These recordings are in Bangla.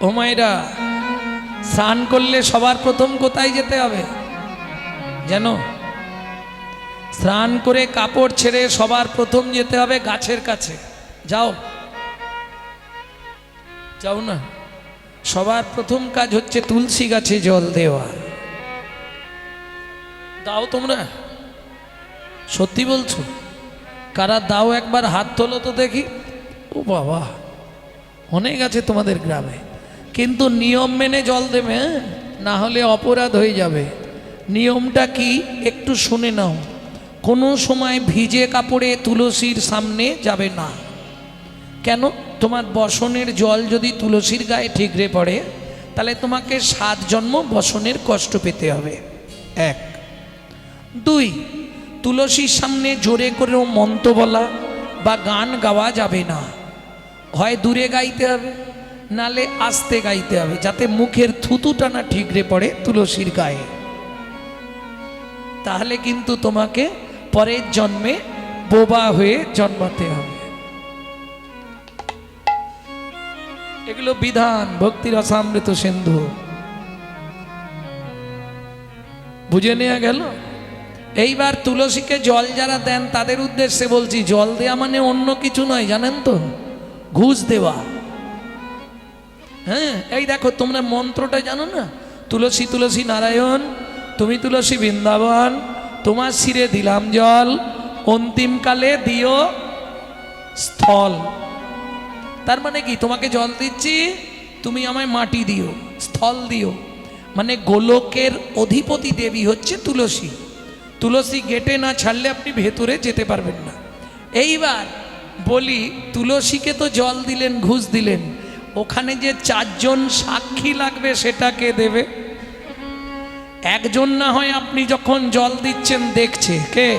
ও মায়েরা স্নান করলে সবার প্রথম কোথায় যেতে হবে? জানো? স্নান করে কাপড় ছেড়ে সবার প্রথম যেতে হবে গাছের কাছে। যাও। যাও না। সবার প্রথম কাজ হচ্ছে তুলসী গাছে জল দেওয়া। দাও তোমরা। সত্যি বলছো? কারা দাও একবার হাত তোলো তো দেখি। ও বাবা, অনেক আছে তোমাদের গ্রামে। কিন্তু নিয়ম মেনে জল দেবে হ্যাঁ? না হলে অপরাধ হয়ে যাবে। নিয়মটা কি? একটু শুনে নাও। কোনো সময় ভিজে কাপড়ে তুলসীর সামনে যাবে না। কেন? তোমার বসনের জল যদি তুলসীর গায়ে ঠিকরে পড়ে, তাহলে তোমাকে সাত জন্ম বসনের কষ্ট পেতে হবে। এক। দুই, তুলসীর সামনে জোরে করেও মন্ত্র বলা বা গান গাওয়া যাবে না। হয় দূরে গাইতে হবে নালে আস্তে গাইতে হবে, যাতে মুখের থুতুটা না ঠিকরে পড়ে তুলসীর গায়ে। তাহলে কিন্তু তোমাকে পরের জন্মে বোবা হয়ে জন্মাতে হবে। এগুলো বিধান, ভক্তির অসামৃত সিন্ধু। বুঝে নেওয়া গেল? এইবার তুলসীকে জল যারা দেন, তাদের উদ্দেশ্যে বলছি, জল দেওয়া মানে অন্য কিছু নয়, জানেন তো? ঘুষ দেওয়া। হ্যাঁ এই দেখো, তোমরা মন্ত্রটা জানো না? তুলসী তুলসী নারায়ণ, তুমি তুলসী বৃন্দাবন, তোমার শিরে দিলাম জল অন্তিমকালে দিও স্থল। তার মানে কি? তোমাকে জল দিচ্ছি, তুমি আমায় মাটি দিও, স্থল দিও। মানে গোলকের অধিপতি দেবী হচ্ছে তুলসী। তুলসী গেটে না ছাড়লে আপনি ভেতরে যেতে পারবেন না। এইবার বলি, তুলসীকে তো জল দিলেন, ঘুষ দিলেন। ওখানে যে চারজন সাক্ষী লাগবে সেটা কে দেবে? একজন না হয় আপনি যখন জল দিচ্ছেন দেখছে, কে?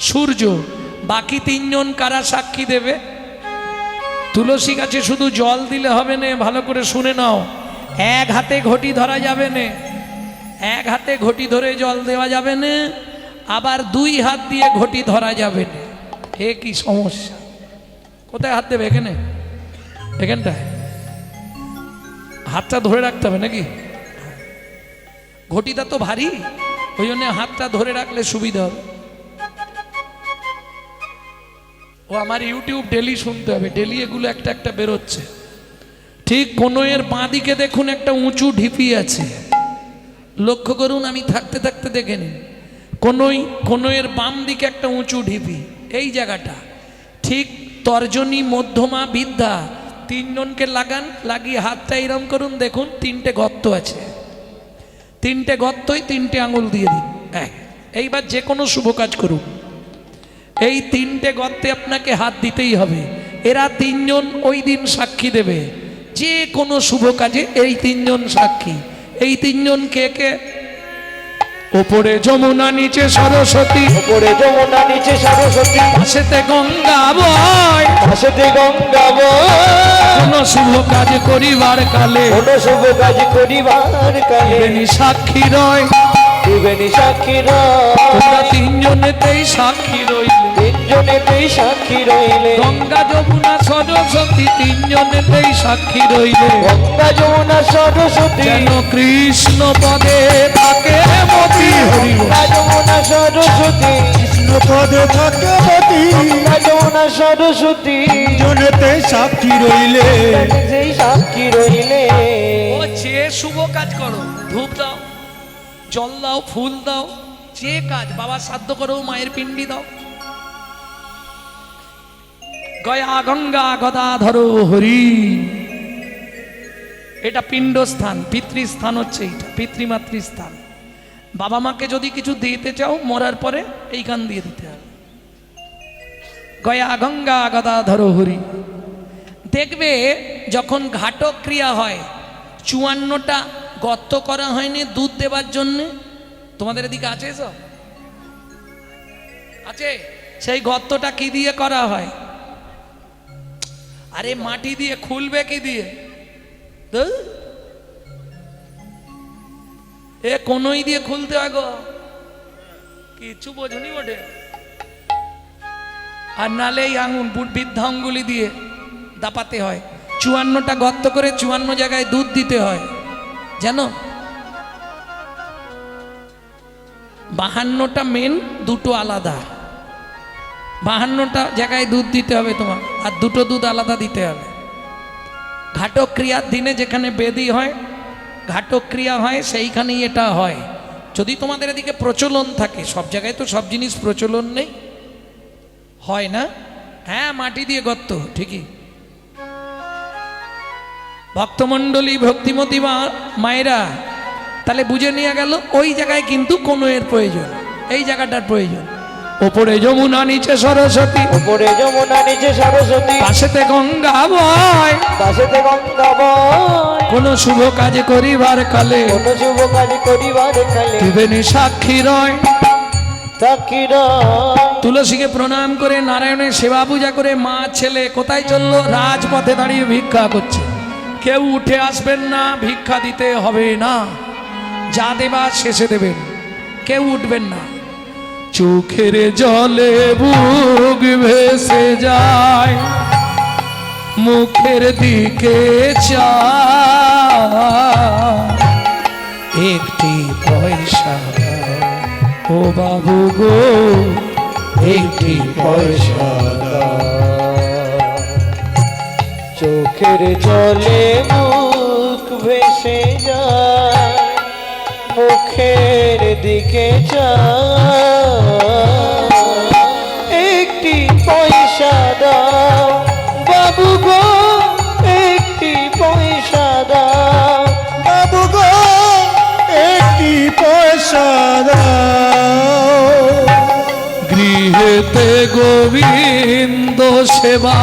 সূর্য। বাকি তিনজন কারা সাক্ষী দেবে? তুলসী গাছে শুধু জল দিলে হবে না, ভালো করে শুনে নাও। এক হাতে ঘটি ধরা যাবে না, এক হাতে ঘটি ধরে জল দেওয়া যাবে না, আবার দুই হাত দিয়ে ঘটি ধরা যাবে না। এ কি সমস্যা? কোথায় হাত দেবে, এখানে? এখানটায় হাতটা ধরে রাখতে হবে নাকি? ঘটিটা তো ভারী, ওই জন্য হাতটা ধরে রাখলে সুবিধা হবে। ও আমার ইউটিউব ডেলি শুনতে হবে, ডেলি এগুলো একটা একটা বেরোচ্ছে। ঠিক কোনোয়ের বাঁ দিকে দেখুন একটা উঁচু ঢিপি আছে। লক্ষ্য করুন, আমি থাকতে থাকতে দেখে নিন। কোনোই, কোনোয়ের বাম দিকে একটা উঁচু ঢিপি, এই জায়গাটা। ঠিক তর্জনী মধ্যমা বিদ্যা তিনজনকে লাগান, লাগিয়ে হাতটা এরম করুন, দেখুন তিনটে গর্ত আছে। তিনটে গর্তই তিনটে আঙুল দিয়ে দিন। এক এইবার যে কোনো শুভ কাজ করুন। এই তিনটে গর্তে আপনাকে হাত দিতেই হবে। এরা তিনজন ওই দিন সাক্ষী দেবে। যে কোনো শুভ কাজে এই তিনজন সাক্ষী। এই তিনজন কে কে? ওপরে যমুনা নিচে সরস্বতী। ওপরে যমুনা নিচে সরস্বতী। পাশেতে গঙ্গা বয়। পাশেতে গঙ্গা বয়। কোন শুভ কাজ করিবার কালে। কোন শুভ কাজ করিবার কালে। বেনি সাক্ষী রয়। বেনি সাক্ষী তোমরা তিনজনেতেই সাক্ষী রইলে তিনজনেতেই সাক্ষী রইলে। গঙ্গা যমুনা সরস্বতী তিনজনেতেই সাক্ষী রইলে। গঙ্গা যমুনা সরস্বতী। যেন কৃষ্ণ পদে থাকে মতি। হরি গঙ্গা যমুনা সরস্বতী। কৃষ্ণ পদে ভগবতী গঙ্গা যমুনা সরস্বতী। জনেতে সাক্ষী রইলে। সেই সাক্ষী রইলে। ও যে শুভ কাজ করো ধূপ দাও জল দাও ফুল দাও যে কাজ বাবা সাধ্য করো মায়ের পিণ্ডি দাও। গয়া গঙ্গা গদাধর হরি। এটা পিণ্ডস্থান, পিতৃস্থান হচ্ছে এইটা, পিতৃমাতৃস্থান। বাবা মাকে যদি কিছু দিতে চাও, মরার পরে এই গান দিয়ে দিতে হবে। গয়া গঙ্গা গদাধর হরি। দেখবে যখন ঘাটক ক্রিয়া হয়, চুয়ান্নটা গর্ত করা হয়নি দুধ দেবার জন্যে। তোমাদের এদিকে আছে সব আছে? সেই গর্তটা কি দিয়ে করা হয়? আরে মাটি দিয়ে খুলবে কি দিয়ে। এ কোনোই দিয়ে খুলতে হয় গো। কিছু বোঝনি ওঠে আর নালে এই আঙুল বৃদ্ধা আঙ্গুলি দিয়ে দাপাতে হয়। চুয়ান্নটা গর্ত করে চুয়ান্ন জায়গায় দুধ দিতে হয়। জানো? বাহান্নটা মেন দুটো আলাদা। বাহান্নটা জায়গায় দুধ দিতে হবে তোমার, আর দুটো দুধ আলাদা দিতে হবে। ঘাটক ক্রিয়ার দিনে যেখানে বেদি হয় ঘাটক ক্রিয়া হয়, সেইখানেই এটা হয়। যদি তোমাদের এদিকে প্রচলন থাকে, সব জায়গায় তো সব জিনিস প্রচলন নেই। হয় না? হ্যাঁ মাটি দিয়ে গর্ত, ঠিকই। ভক্তমণ্ডলী, ভক্তিমতী মা, মায়েরা, তাহলে বুঝে নিয়ে গেল, ওই জায়গায় কিন্তু কোনো এর প্রয়োজন, এই জায়গাটার প্রয়োজন। ওপরে যমুনা নিচে সরস্বতী। উপরে যমুনা নিচে সরস্বতী। পাশেতে গঙ্গা বয়। পাশেতে গঙ্গা বয়। কোন শুভ কাজে করিবার কালে। কোন শুভ কালী করিবার কালে। ত্রিবেণী সাক্ষী রয়। তুলসীকে প্রণাম করে নারায়ণের সেবা পূজা করে মা ছেলে কোথায় চলল? রাজপথে দাঁড়িয়ে ভিক্ষা করছে। কেউ উঠে আসবেন না ভিক্ষা দিতে হবে না। যা দেবা শেষে দেবেন। কেউ উঠবেন না। চোখের জলে বুক ভেসে যায়, মুখের দিকে চায়। একটি পয়সা ও বাবু গো, একটি পয়সা চোখের জলে মুখ ভেসে যায়, মুখের দিকে চায়। গোবিন্দ সেবা।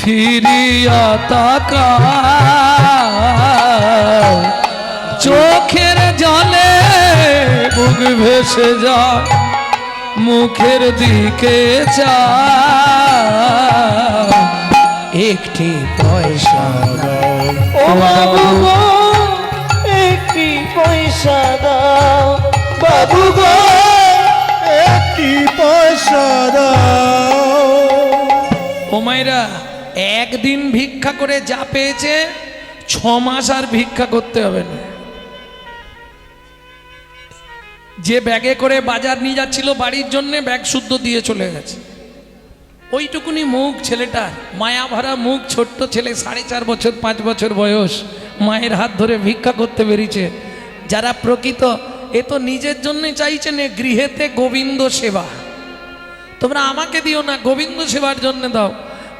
ফিরিয়া তাকা চোখের জলে বুক ভেসে যায়, মুখের দিকে চা একটি পয়সা দাও। একটি পয়সা দাও। একদিন ভিক্ষা করে যা পেয়েছে, ছ মাস আর ভিক্ষা করতে হবে না। যে ব্যাগে করে বাজার নিয়ে যাচ্ছিল, বাড়ির জন্য ব্যাগ শুদ্ধ দিয়ে চলে গেছে। ওইটুকুনি মুখ ছেলেটার মায়া ভরা মুখ, ছোট্ট ছেলে, সাড়ে চার বছর, পাঁচ বছর বয়স, মায়ের হাত ধরে ভিক্ষা করতে বেরিয়েছে। যারা প্রকৃত এ তো নিজের জন্য চাইছেন এ গৃহেতে গোবিন্দ সেবা। তোমরা আমাকে দিও না, গোবিন্দ সেবার জন্য দাও।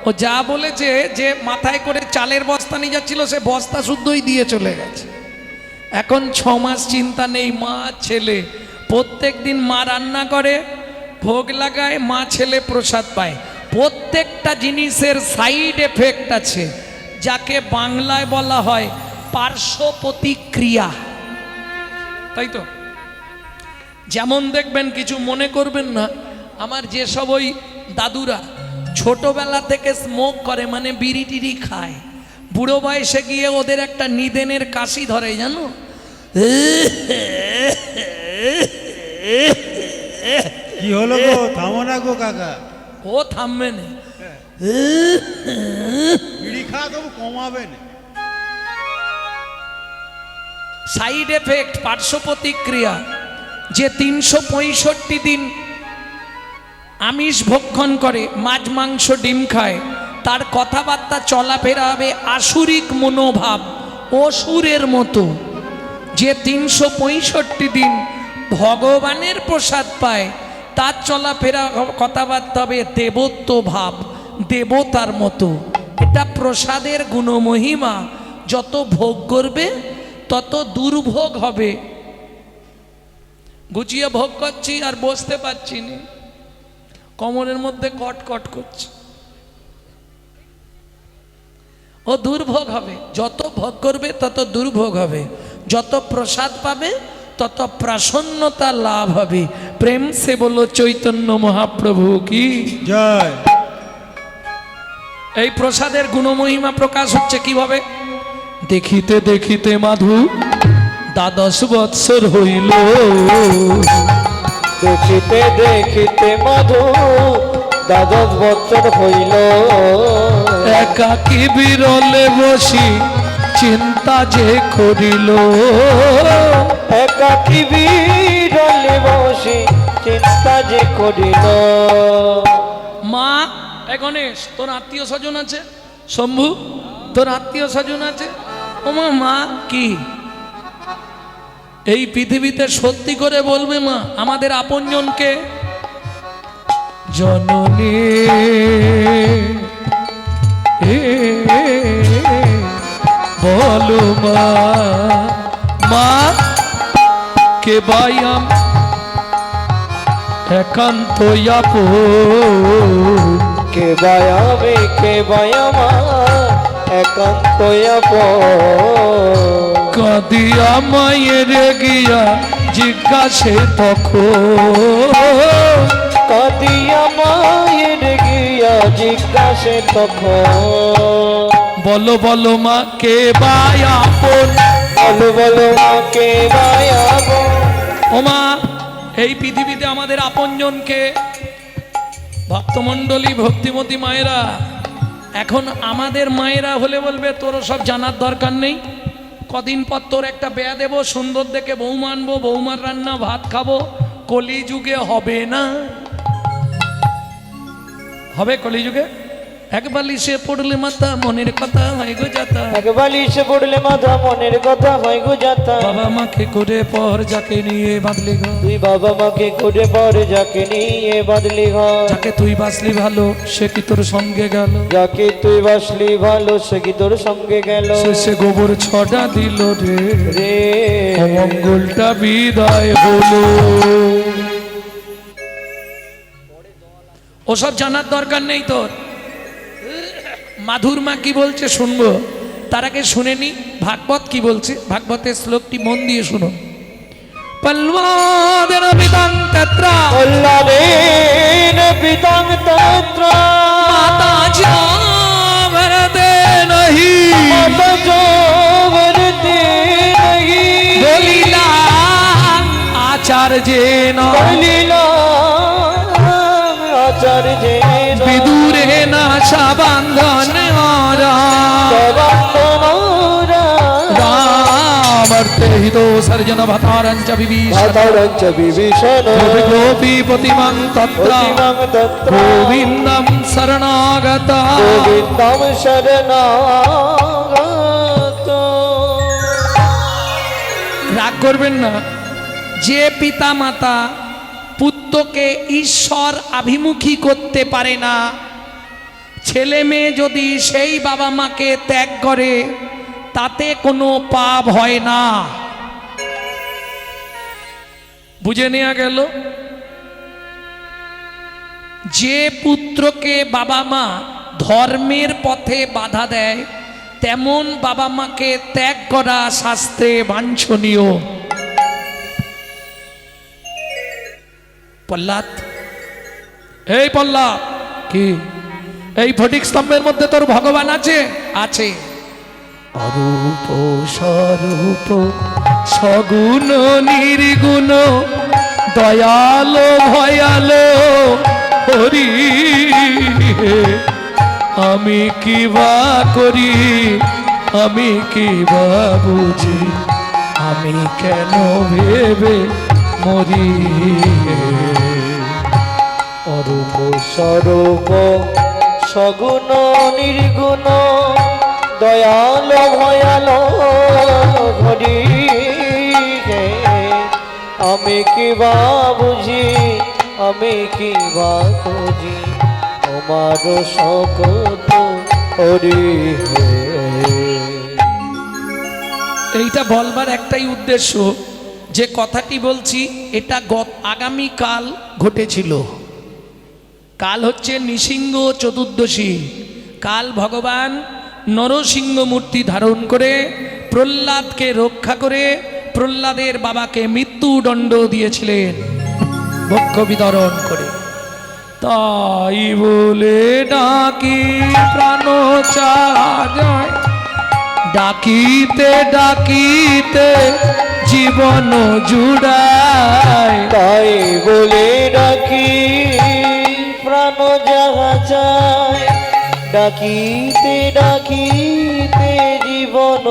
ও যা বলেছে, যে মাথায় করে চালের বস্তা নিয়ে যাচ্ছিল, সে বস্তা শুদ্ধই দিয়ে চলে গেছে। এখন ছ মাস চিন্তা নেই, মা, ছেলে। প্রত্যেক দিন মা রান্না করে, ভোগ লাগায়, মা, ছেলে প্রসাদ পায়। প্রত্যেকটা জিনিসের সাইড এফেক্ট আছে, যাকে বাংলায় বলা হয় পার্শ্ব প্রতিক্রিয়া তাই তো? যেমন দেখবেন কিছু মনে করবেন না আমার যেসব ওই দাদুরা ছোটবেলা থেকে স্মোক করে মানে বিড়ি টিড়ি খায়। বুড়ো বয়সে গিয়ে ওদের একটা নিদেনের কাশি ধরে জানো? কি হলো গো? থামো না গো কাকা। ও থামবে না। বিড়ি খা তবু কমাবে না। সাইড এফেক্ট পার্শ্ব প্রতিক্রিয়া যে তিনশো পঁয়ষট্টি দিন আমিষ ভক্ষণ করে, মাছ, মাংস, ডিম খায়, তার কথাবার্তা চলাফেরা হবে আসুরিক মনোভাব, অসুরের মতো। যে তিনশো পঁয়ষট্টি দিন ভগবানের প্রসাদ পায়, তার চলাফেরা কথাবার্তা হবে দেবত্ব ভাব, দেবতার মতো। এটা প্রসাদের গুণমহিমা। যত ভোগ করবে, তত দুর্ভোগ হবে। গুছিয়ে ভোগ করছি আর বসতে পারছি না। কোমরের মধ্যে কট কট করছে। ও দুর্ভোগ হবে যত ভোগ করবে তত দুর্ভোগ হবে। যত প্রসাদ পাবে তত প্রসন্নতা লাভ হবে। প্রেম সে বলো চৈতন্য মহাপ্রভু কি? জয়। এই প্রসাদের গুণমহিমা প্রকাশ হচ্ছে কীভাবে? দেখিতে দেখিতে মাধু দ্বাদশ বৎসর হইল। দেখিতে দেখিতে মধু দ্বাদশ বৎসর হইল। একাকি বিরলে বসি চিন্তা যে করিল। একাকি বিরলে বসে চিন্তা যে করিল। মা গণেশ তোর আত্মীয় স্বজন আছে? শম্ভু তোর আত্মীয় স্বজন আছে? ওমা মা কি? এই পৃথিবীতে সত্যি করে বলবে মা, আমাদের আপনজনকে। জননী বলো মা মা, কে বাইয়াম একান্ত কে বায়ামে কে বায়ামা একান্ত আপন। কাঁদিয়া মায়ের গিয়া জিজ্ঞাসে তখন। কাঁদিয়া মায়ের গিয়া জিজ্ঞাসে তখন। বলো বলো মা কে বাই আপন? বলো বলো মা কে বায়াবো ও মা এই পৃথিবীতে আমাদের আপনজনকে ভক্তমণ্ডলী ভক্তিমতী মায়েরা এখন আমাদের মায়েরা হলে বলবে তোর সব জানার দরকার নেই। কদিন পর তোর একটা বেয়া দেবো, সুন্দর দেখে বউ মানবো বৌমার রান্না, ভাত খাব। কলিযুগে হবে না। হবে কলিযুগে? একবার লিসে পড়লে মাথা মনের কথা হয় গো যাতা। এক বালিশে পড়লে মাথা মনের কথা হয় গো যাতা। বাবা মাকে করে পর যাকে নিয়ে বাঁধলি গো তুই বাবা মাকে করে পর যাকে নিয়ে বাদলি ঘর। যাকে তুই বাঁচলি ভালো সে কি তোর সঙ্গে গেল? যাকে তুই বাসলি ভালো সে কি তোর সঙ্গে গেল? শেষে গোবর ছটা দিল রে। রে। অমঙ্গলটা বিদায় হলো। ওসব জানার দরকার নেই তোর। মাধুর মা কি বলছে শুনব? তার আগে শুনে নি ভাগবত কি বলছে? ভাগবতের শ্লোকটি মন দিয়ে শুনো। তত্রা। কল্যাণেন পিতাং তত্র। মাতা জাবরতে নহি। মত জোবরতে নহি। বলিলা আচার্যেন। বলিলা তত্র গোবিন্দম শরণাগত গোবিন্দম শরণাগত রাগ করবেন না যে পিতা মাতা পুত্রকে ঈশ্বর আভিমুখী করতে পারে না ছেলে মেয়ে যদি সেই বাবা মাকে ত্যাগ করে তাতে কোনো পাপ হয় না। বুঝে নেওয়া গেল? যে পুত্রকে বাবা মা ধর্মের পথে বাধা দেয় তেমন বাবা মাকে ত্যাগ করা শাস্ত্রে বাঞ্ছনীয়। পল্লাদ এই পল্লাদ কি? এই ফটিক স্তম্ভের মধ্যে তোর ভগবান আছে? আছে। অরূপ স্বরূপ, সগুণ নির্গুণ, দয়াল, ভয়াল, হরি। আমি কি বা করি, আমি কি বা বুঝি, আমি কেন ভেবে মরি? অরূপ স্বরূপ, সগুণ নির্গুণ দয়াল ভয়াল হে আমি কি বা বুঝি, আমি কি বা খুঁজি? তোমার সকত হরি এইটা বলবার একটাই উদ্দেশ্য, যে কথাটি বলছি, এটা গত আগামীকাল ঘটেছিল। কাল হচ্ছে নৃসিংহ চতুর্দশী। কাল ভগবান নরসিংহ মূর্তি ধারণ করে প্রহ্লাদকে রক্ষা করে প্রহ্লাদের বাবাকে মৃত্যুদণ্ড দিয়েছিলেন। ভক্ষ বিতরণ করে। তাই বলে ডাকি, প্রাণ চায় ডাকিতে ডাকিতে জীবন জুড়ায়। তাই বলে ডাকি, প্রাণ যাহা চায় ডাকিতে ডাকিতে জীবন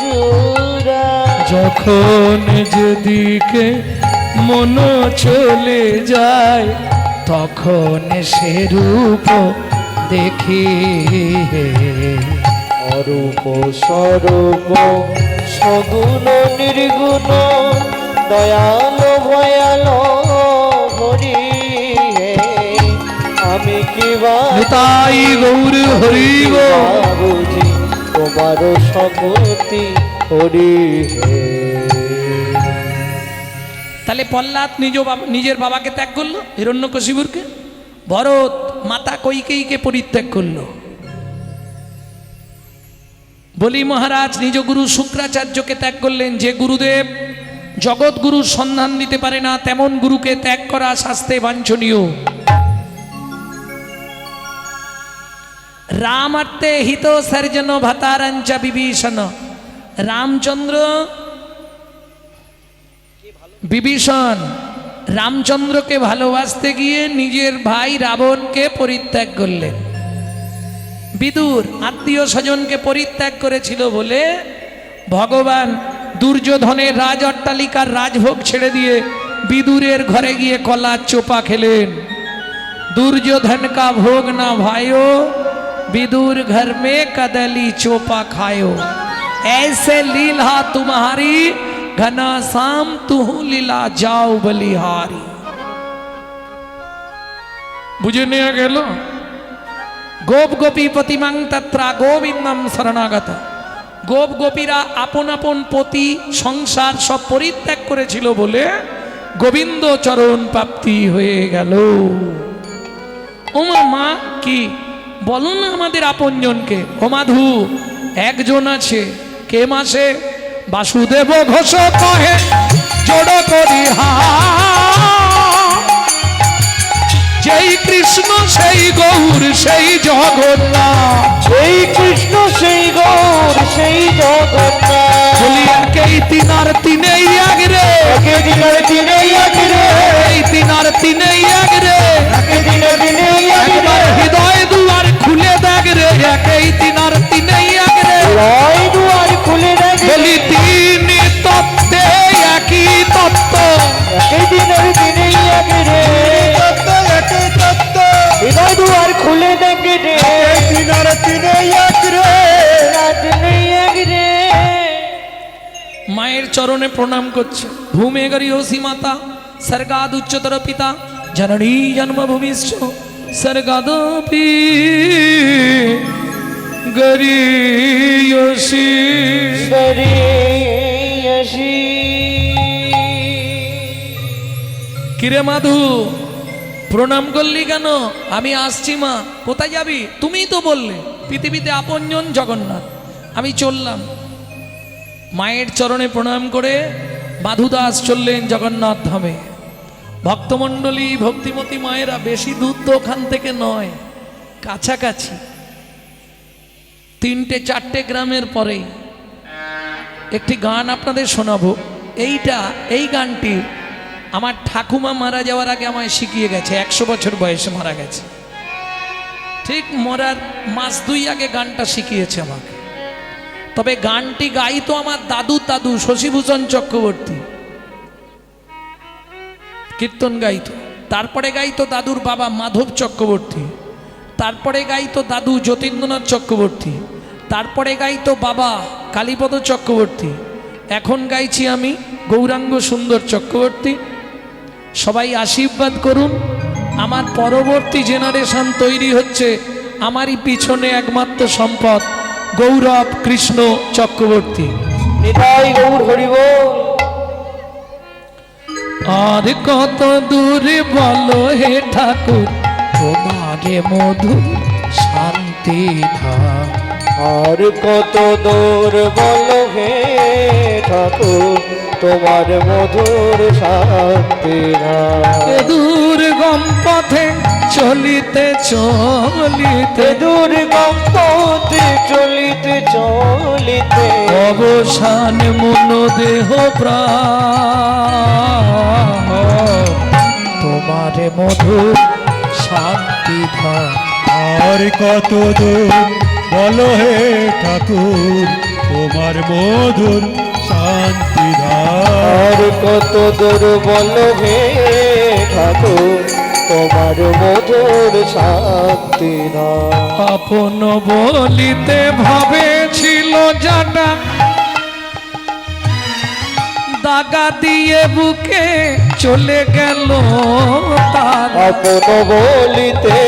জুড়া যখন যেদিকে মন চলে যায় তখন সে রূপ দেখি। অরূপ স্বরূপ সগুণ নির্গুণ দয়াল ভয়াল আমি কি বা নিতাই গৌর হরি গো। বুঝি তোমার সকতি হরি তাহলে প্রহ্লাদ নিজ বাবা নিজের বাবাকে ত্যাগ করল হিরণ্যকশিপুরকে? ভরত মাতা কৈকেয়ীকে পরিত্যাগ করল। বলি মহারাজ নিজ গুরু শুক্রাচার্যকে ত্যাগ করলেন। যে গুরুদেব জগৎ গুরুর সন্ধান দিতে পারে না তেমন গুরুকে ত্যাগ করা শাস্তে বাঞ্ছনীয়। রামার্থে হিত সর্জন ভাতারাঞ্চা বিভীষণ। রামচন্দ্র, বিভীষণ, রামচন্দ্রকে ভালোবাসতে গিয়ে নিজের ভাই রাবণকে পরিত্যাগ করলেন। বিদুর আত্মীয় স্বজনকে পরিত্যাগ করেছিল বলে ভগবান দুর্যোধনের রাজ অট্টালিকার রাজভোগ ছেড়ে দিয়ে বিদুরের ঘরে গিয়ে কলা চোপা খেলেন। দুর্যোধন কা ভোগ না ভাইও विदुर घर में कदली चोपा खायो ऐसे लीला तुम्हारी घना शाम तू लीला जाओ बलिहारी বুঝে নেওয়া গেল গোপ গোপী প্রতিমাং তত্রা গোবিন্দম শরণাগত গোপ গোপীরা আপন আপন পতি সংসার সব পরিত্যাগ করেছিল বলে গোবিন্দ চরণ প্রাপ্তি হয়ে গেল ওমা মা কি বলো না আমাদের আপনজনকে। ও মাধু একজন আছে কে মাসে? বাসুদেব ঘোষ কহে জড় করি হা যেই কৃষ্ণ সেই গৌর সেই জগন্নাথ। সেই কৃষ্ণ সেই গৌর সেই জগন্নাথ। বলি একেই তিনার তিনেই এক রে একে দিনের দিনে আগে এই তিনার তিনেই এক রে চরণে প্রণাম করছে। ভূমে গরিয়সী মাতা স্বর্গাদ উচ্চতর পিতা জননী জন্মভূমিশ্চ স্বর্গাদপি গরিয়সী। সরে আসি কিরে মাধু প্রণাম করলি কেন? আমি আসছি মা কোথায় যাবি? তুমিই তো বললে পৃথিবীতে আপনজন জগন্নাথ। আমি চললাম। মায়ের চরণে প্রণাম করে মাধুদাস চললেন জগন্নাথ ধামে। ভক্তমণ্ডলী, ভক্তিমতী মায়েরা বেশি দূর তো ওখান থেকে নয়, কাছাকাছি। তিনটে, চারটে গ্রামের পরেই একটি গান আপনাদের শোনাবো। এইটা, এই গানটি আমার ঠাকুমা মারা যাওয়ার আগে আমায় শিখিয়ে গেছে, একশো বছর বয়সে মারা গেছে। ঠিক মরার মাস দুই আগে গানটা শিখিয়েছে আমাকে। তবে গানটি গাইতো আমার দাদু দাদু শশীভূষণ চক্রবর্তী। কীর্তন গাইতো তারপরে গাইতো দাদুর বাবা মাধব চক্রবর্তী। তারপরে গাইতো দাদু যতীন্দ্রনাথ চক্রবর্তী। তারপরে গাইতো বাবা কালীপদ চক্রবর্তী। এখন গাইছি আমি গৌরাঙ্গ সুন্দর চক্রবর্তী। সবাই আশীর্বাদ করুন। আমার পরবর্তী জেনারেশন তৈরি হচ্ছে। আমারই পিছনে একমাত্র সম্পদ গৌরব কৃষ্ণ চক্রবর্তী। নিতাই গৌর হরিব আর কত দূরে বলো হে ঠাকুর তোমারে মধু শান্তি ধাম আর কত দূর বলো হে ঠাকুর তোমার মধুর শান্তি এ দুর্গম পথে চলিতে চলিতে দুর্গম পথে চলিতে চলিতে অবসান মন দেহ তোমার মধু শান্তি আর কত দূর? বলো হে ঠাকুর তোমার মধুর শান্তি আর কত দূর? বলো হে ঠাকুর। তোমার মধুর শান্তি ধাম আপন বলিতে ভাবে ছিল জানা। দাগা দিয়ে বুকে চলে গেল তার। আপন বলিতে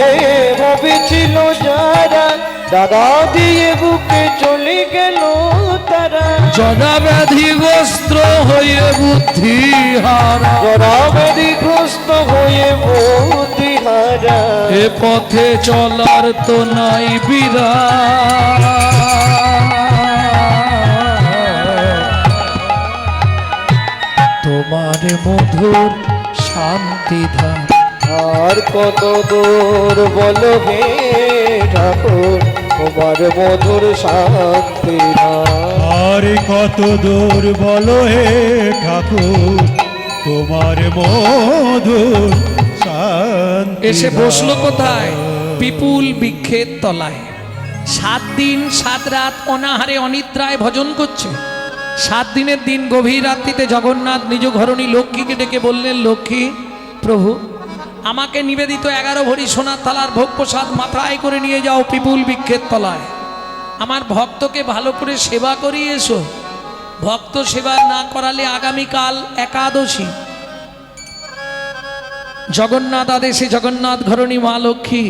ভেবেছিল যারা দাদা দিয়ে বুকে চলে গেল তারা। জরা ব্যাধি হয়ে বুদ্ধি হারা। জরাবেদিগ্রস্ত হয়ে মতিহারা এ পথে চলার তো নাই বিরা তোমার মধুর শান্তি ধাম আর কত দূর বলো হে ঠাকুর। তোমার মধুর শান্তি আর কত দূর বলো হে ঠাকুর তোমার মধুর এসে বসল কোথায়? বিপুল বৃক্ষের তলায়। সাত দিন সাত রাত অনাহারে অনিদ্রায় ভজন করছে। সাত দিনের দিন গভীর রাত্রিতে জগন্নাথ নিজ ঘরণী লক্ষ্মীকে ডেকে বললেন লক্ষ্মী প্রভু আমাকে নিবেদিত এগারো ভরি সোনার থালার ভোগ প্রসাদ মাথায় করে নিয়ে যাও পিপুল বৃক্ষের তলায়। আমার ভক্তকে ভালো করে সেবা করিয়ে এসো। ভক্ত সেবা না করালে আগামীকাল একাদশী। জগন্নাথ আদেশে জগন্নাথ ঘরণী মা লক্ষ্মী,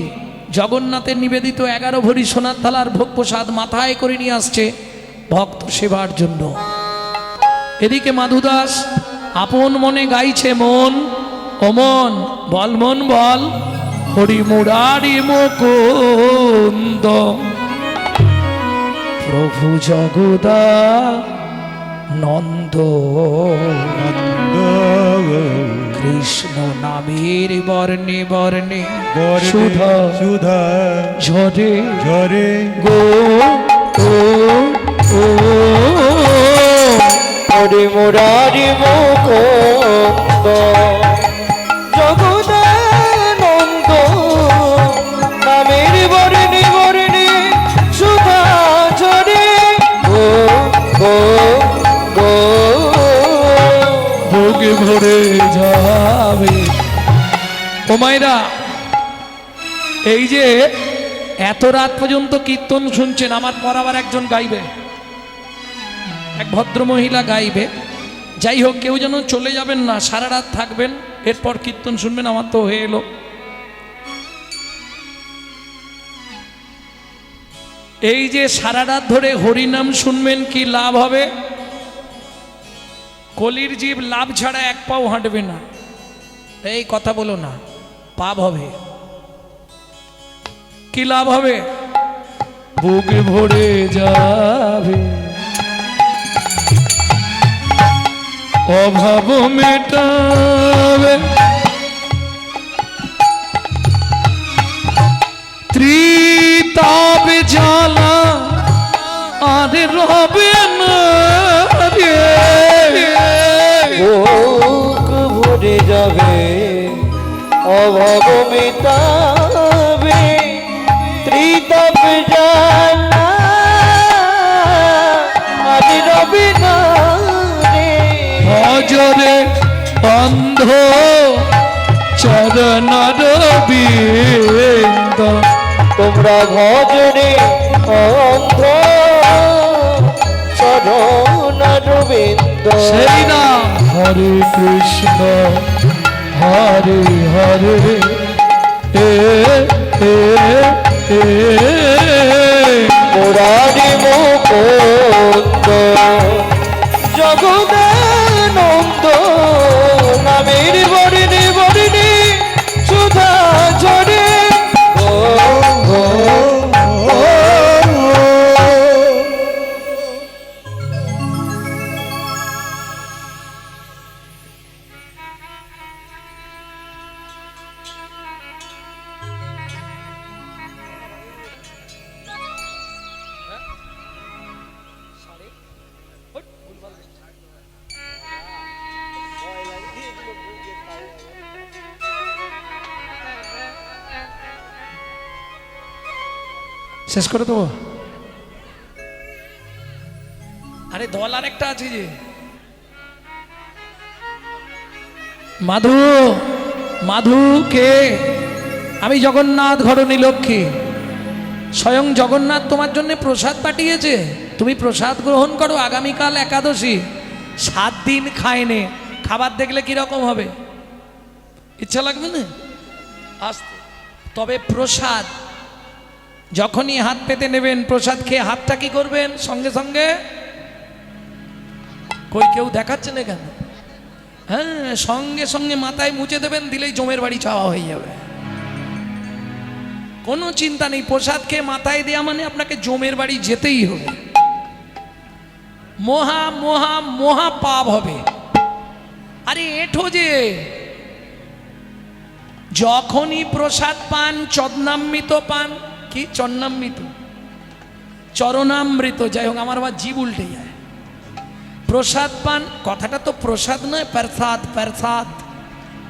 জগন্নাথের নিবেদিত এগারো ভরি সোনার থালার ভোগ প্রসাদ মাথায় করে নিয়ে আসছে ভক্ত সেবার জন্য। এদিকে মাধুদাস, আপন মনে গাইছে মন। ও মন বল মন বল হরি মুরারি মুকুন্দ। প্রভু জগদা নন্দ কৃষ্ণ নামের বর্ণে বর্ণে সুধা সুধা ঝরে ঝরে। গো ও ও হরি মুরারি মুকুন্দ। মায়েরা এই যে এত রাত পর্যন্ত কীর্তন শুনছেন, আমার পর আবার একজন গাইবে, এক ভদ্র মহিলা গাইবে। যাই হোক, কেউ যেন চলে যাবেন না, সারা রাত থাকবেন, এরপর কীর্তন শুনবেন, আমার তো হয়ে এলো। এই যে সারা রাত ধরে হরিনাম শুনবেন, কি লাভ হবে? কলির জীব লাভ ছাড়া এক পাও হাঁটবে না। এই কথা বলো না। পাপ হবে। কি লাভ হবে? বুক ভরে যাবে। অভাব মেটাবে। ত্রিতাপ জ্বালা আর রবে অভাব মিটাবে ত্রিতপ জানা। আজ রবি না রে ভজরে অন্ধ চরণর বৃন্দ। তোমরা ভজনে অন্ধ শরণ রবীন্দ্র সেই নাম হরে কৃষ্ণ। হরে হরে এ এ এ মুরারি মুকুন্দ জগদানন্দ নামের শেষ করে দেবো? আরে দল আর একটা আছে যে। মাধু মাধু কে? আমি জগন্নাথ ঘরণী লক্ষ্মী। স্বয়ং জগন্নাথ তোমার জন্য প্রসাদ পাঠিয়েছে। তুমি প্রসাদ গ্রহণ করো আগামীকাল একাদশী। সাত দিন খায়নে। খাবার দেখলে কীরকম হবে? ইচ্ছা লাগবে না? আসতে। তবে প্রসাদ যখনই হাত পেতে নেবেন, প্রসাদ খেয়ে হাতটা কি করবেন? সঙ্গে সঙ্গে? কই কেউ দেখাচ্ছে না কেন? হ্যাঁ সঙ্গে সঙ্গে মাথায় মুছে দেবেন, দিলেই জমের বাড়ি চাওয়া হয়ে যাবে। কোনো চিন্তা নেই, প্রসাদ খেয়ে মাথায় দেওয়া মানে আপনাকে জমের বাড়ি যেতেই হবে। মহা মহা মহা পাপ হবে। আরে, এঠো যে। যখনই প্রসাদ পান, চদনামৃত পান কি? চন্নামৃত। চরণামৃত। যাই হোক, আমার আবার জীব উল্টে যায়। প্রসাদ পান। কথাটা তো প্রসাদ নয়, প্রসাদ প্রসাদ।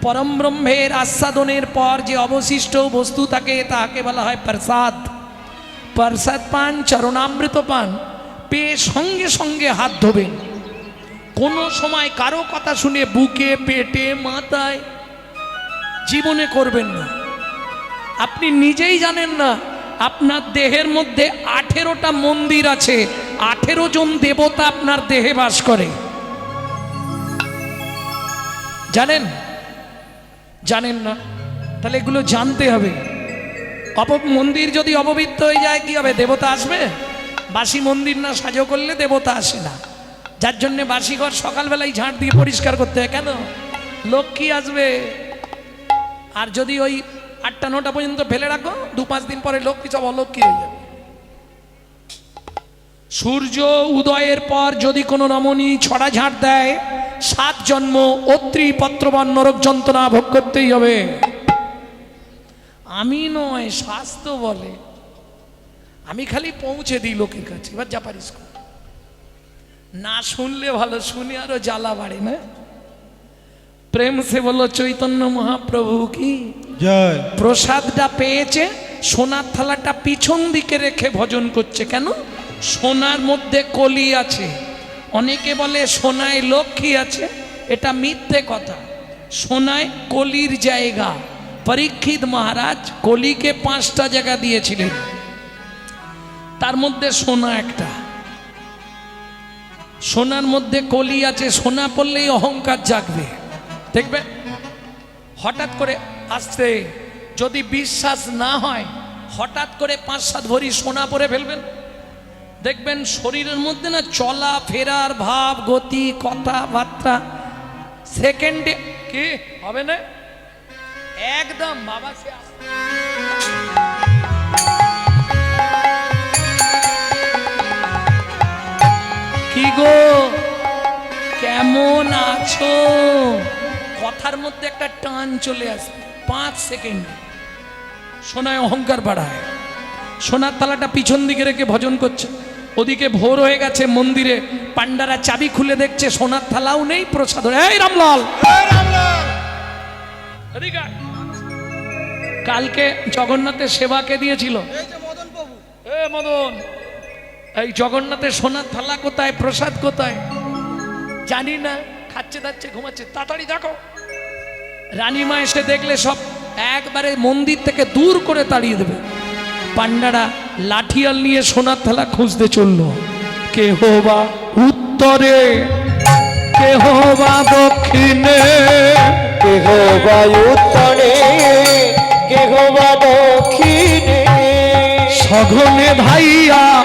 পরম ব্রহ্মের আস্বাদনের পর যে অবশিষ্ট বস্তু থাকে, তাকে বলা হয় প্রসাদ। প্রসাদ পান, চরণামৃত পান, পেয়ে সঙ্গে সঙ্গে হাত ধোবেন। কোনো সময় কারও কথা শুনে বুকে, পেটে, মাথায় জীবনে করবেন না। আপনি নিজেই জানেন না আপনার দেহের মধ্যে আঠেরোটা মন্দির আছে। আঠেরো জন দেবতা আপনার দেহে বাস করে। জানেন? জানেন না? তাহলে এগুলো জানতে হবে। অপ মন্দির যদি অপবিত্র হয়ে যায়, কি হবে? দেবতা আসবে? বাসি মন্দির না সাজো করলে দেবতা আসে না। যার জন্যে বাসি ঘর সকালবেলায় ঝাঁট দিয়ে পরিষ্কার করতে হয়। কেন? লক্ষ্মী আসবে। আর যদি ওই আটটা নটা পর্যন্ত ফেলে রাখো, দু পাঁচ দিন পরে লক্ষ্মী সব অলক্ষ্মী হয়ে যাবে। সূর্য উদয়ের পর যদি কোনো রমণী ছড়া ঝাঁট দেয়, সাত জন্ম অত্রি পত্রবান নরক যন্ত্রণা ভোগ করতেই হবে। আমি নয়, স্বাস্থ্য বলে। আমি খালি পৌঁছে দিই লোকের কাছে, এবার যা পারিস না শুনলে ভালো, শুনে আরও জ্বালা বাড়ে, না? প্রেম সে বলো চৈতন্য মহাপ্রভু কি? জয়। প্রসাদটা পেয়েছে সোনার থালাটা পিছন দিকে রেখে ভজন করছে। কেন? সোনার মধ্যে কলি আছে। অনেকে বলে সোনায় লক্ষ্মী আছে এটা মিথ্যে কথা। সোনায় কলির জায়গা। পরীক্ষিত মহারাজ কলিকে পাঁচটা জায়গা দিয়েছিলেন। তার মধ্যে সোনা একটা। সোনার মধ্যে কলি আছে সোনা পড়লেই অহংকার জাগবে। দেখবে, হঠাৎ করে আসতে যদি বিশ্বাস না হয়, হঠাৎ করে পাঁচ সাত ভরি সোনা পরে ফেলবেন। দেখবেন শরীরের মধ্যে না চলা ফেরার ভাব, গতি, কথাবার্তা, সেকেন্ডে কি হবে না? একদম বাবা সে কি গো? কেমন আছো? কথার মধ্যে একটা টান চলে আসবে পাঁচ সেকেন্ড। সোনায় অহংকার বাড়ায়। সোনার তালাটা পিছন দিকে রেখে ভজন করছে। ওদিকে ভোর হয়ে গেছে মন্দিরে। পান্ডারা চাবি খুলে দেখছে সোনার থালাও নেই প্রসাদ এই রামলাল। কালকে জগন্নাথের সেবাকে দিয়েছিল? মদন এই জগন্নাথের সোনার থালা কোথায় প্রসাদ কোথায়? জানি না খাচ্ছে দাচ্ছে ঘুমাচ্ছে। তাড়াতাড়ি দেখো। রানীমা এসে দেখলে সব একবারে মন্দির থেকে দূর করে তাড়িয়ে দেবে। পান্ডারা লাঠিয়াল নিয়ে সোনার থালা খুঁজতে চলল। কেহ বা উত্তরে কেহ বা দক্ষিণে কেহ বা উত্তরে কেহ বা দক্ষিণে। সঘনে ধাইয়া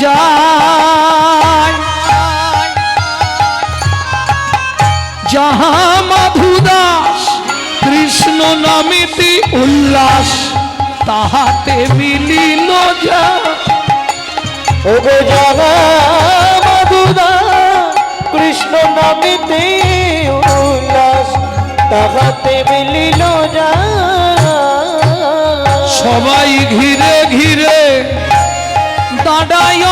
যায় যাহা মাধুদাস কৃষ্ণ নামেতে উল্লাস তাহাতে মিলিল যা। ওগো যাহা মাধুদাস কৃষ্ণ নামেতে উল্লাস তাহাতে মিলিল যা। সবাই ঘিরে ঘিরে দাঁড়ায়